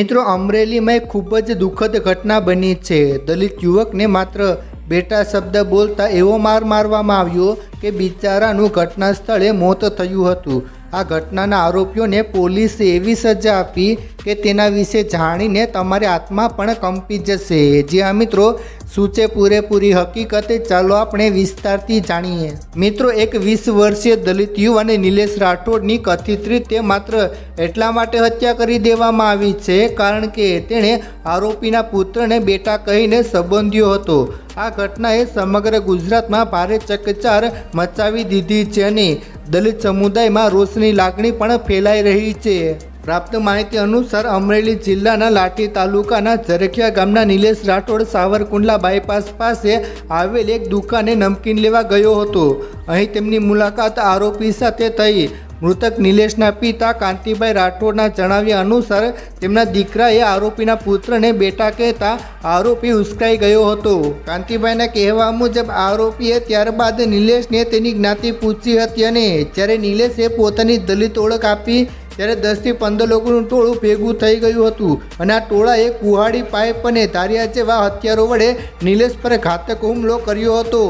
મિત્રો, અમરેલીમાં એક ખૂબ જ દુઃખદ ઘટના બની છે. દલિત યુવકને માત્ર બેટા શબ્દ બોલતા એવો માર મારવામાં આવ્યો કે બિચારાનું ઘટના સ્થળે મોત થયું હતું. આ ઘટનાના આરોપીઓને પોલીસે એવી સજા આપી કે તેના વિશે જાણીને તમારી આત્મા પણ કંપી જશે. જ્યાં મિત્રો. છે પૂરેપૂરી હકીકતે? ચાલો આપણે વિસ્તારથી જાણીએ. મિત્રો, એક વીસ વર્ષીય દલિત યુવાને નિલેશ રાઠોડની કથિત રીતે માત્ર એટલા માટે હત્યા કરી દેવામાં આવી છે કારણ કે તેણે આરોપીના પુત્રને બેટા કહીને સંબોધ્યો હતો. આ ઘટનાએ સમગ્ર ગુજરાતમાં ભારે ચકચાર મચાવી દીધી છે અને દલિત સમુદાયમાં રોષની લાગણી પણ ફેલાઈ રહી છે. પ્રાપ્ત માહિતી અનુસાર અમરેલી જિલ્લાના લાઠી તાલુકાના ઝરખિયા ગામના નિલેશ રાઠોડ સાવરકુંડલા બાયપાસ પાસે આવેલ એક દુકાને નમકીન લેવા ગયો હતો. અહીં તેમની મુલાકાત આરોપી સાથે થઈ. મૃતક નિલેશના પિતા કાંતિભાઈ રાઠોડના જણાવ્યા અનુસાર તેમના દીકરાએ આરોપીના પુત્રને બેટા કહેતા આરોપી ઉશ્કાઈ ગયો હતો. કાંતિભાઈના કહેવા મુજબ આરોપીએ ત્યારબાદ નિલેશને તેની જ્ઞાતિ પૂછી હતી અને જ્યારે નિલેશે પોતાની દલિત ઓળખ આપી ત્યારે દસથી પંદર લોકોનું ટોળું ભેગું થઈ ગયું હતું. અને આ ટોળાએ કુહાડી પાઇપ અને ધારિયા જેવા હથિયારો વડે નિલેશ પર ઘાતક હુમલો કર્યો હતો.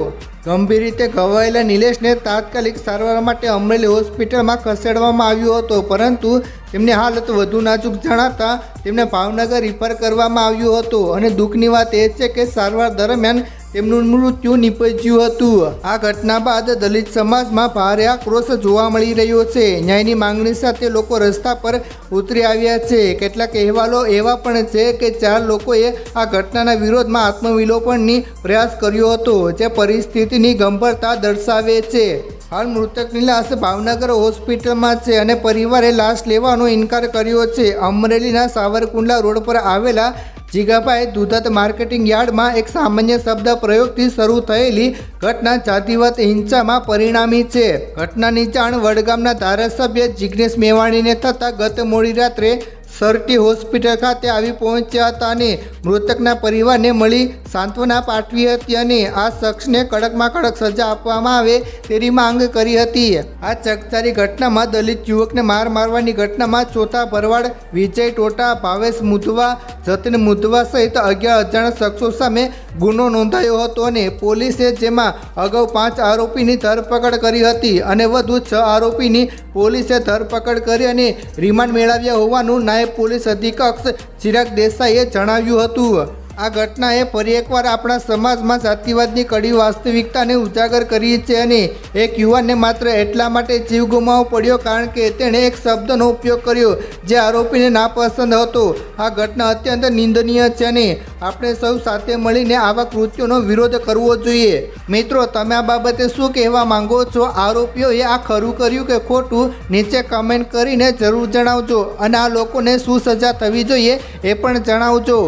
ગંભીર રીતે ઘવાયેલા નિલેશને તાત્કાલિક સારવાર માટે અમરેલી હોસ્પિટલમાં ખસેડવામાં આવ્યો હતો. પરંતુ તેમની હાલત વધુ નાજુક જણાતા તેમને ભાવનગર રિફર કરવામાં આવ્યો હતો. અને દુઃખની વાત એ છે કે સારવાર દરમિયાન તેમનું મૃત્યુ નિપજ્યું હતું. આ ઘટના બાદ દલિત સમાજમાં ભારે આક્રોશ જોવા મળી રહ્યો છે. ન્યાયની માંગણી સાથે લોકો રસ્તા પર ઉતરી આવ્યા છે. કેટલાક અહેવાલો એવા પણ છે કે ચાર લોકોએ આ ઘટનાના વિરોધમાં આત્મવિલોપનની પ્રયાસ કર્યો હતો, જે પરિસ્થિતિની ગંભીરતા દર્શાવે છે. હાલ મૃતકની લાશ ભાવનગર હોસ્પિટલમાં છે અને પરિવારે લાશ લેવાનો ઇનકાર કર્યો છે. અમરેલીના સાવરકુંડલા રોડ પર આવેલા જીગાભાઈ દુધત માર્કેટિંગ યાર્ડમાં એક સામાન્ય શબ્દ પ્રયોગથી શરૂ થયેલી ઘટના જાતિવત હિંસામાં પરિણામી છે. ઘટનાની જાણ વડગામના ધારાસભ્ય જિગ્નેશ મેવાણીને થતાં ગત મોડી રાત્રે સરટી હોસ્પિટલ ખાતે આવી પહોંચ્યા હતા અને મૃતકના પરિવારને મળી સાંત્વના પાઠવી હતી અને આ શખ્સને કડકમાં કડક સજા આપવામાં આવે તેની માંગ કરી હતી. આ ચકચારી ઘટનામાં દલિત યુવકને માર મારવાની ઘટનામાં ચોથા ભરવાડ, વિજય ટોટા, ભાવેશ મુધવા, જતીન મુધવા સહિત અગિયાર અજાણ શખ્સો સામે ગુનો નોંધાયો હતો અને પોલીસે જેમાં અગાઉ પાંચ આરોપીની ધરપકડ કરી હતી અને વધુ છ આરોપીની પોલીસે ધરપકડ કરી અને રિમાન્ડ મેળવ્યા હોવાનું નાયબ પોલીસ અધિક્ષક ચિરાગ દેસાઈએ જણાવ્યું હતું. આ ઘટનાએ ફરી એકવાર આપણા સમાજમાં જાતિવાદની કડી વાસ્તવિકતાને ઉજાગર કરી છે અને એક યુવાનને માત્ર એટલા માટે જીવ ગુમાવવો પડ્યો કારણ કે તેણે એક શબ્દનો ઉપયોગ કર્યો જે આરોપીને નાપસંદ હતો. આ ઘટના અત્યંત નિંદનીય છે અને આપણે સૌ સાથે મળીને આવા કૃત્યોનો વિરોધ કરવો જોઈએ. મિત્રો, તમે આ બાબતે શું કહેવા માંગો છો? આરોપીઓએ આ ખરું કર્યું કે ખોટું? નીચે કમેન્ટ કરીને જરૂર જણાવજો અને આ લોકોને શું સજા થવી જોઈએ એ પણ જણાવજો.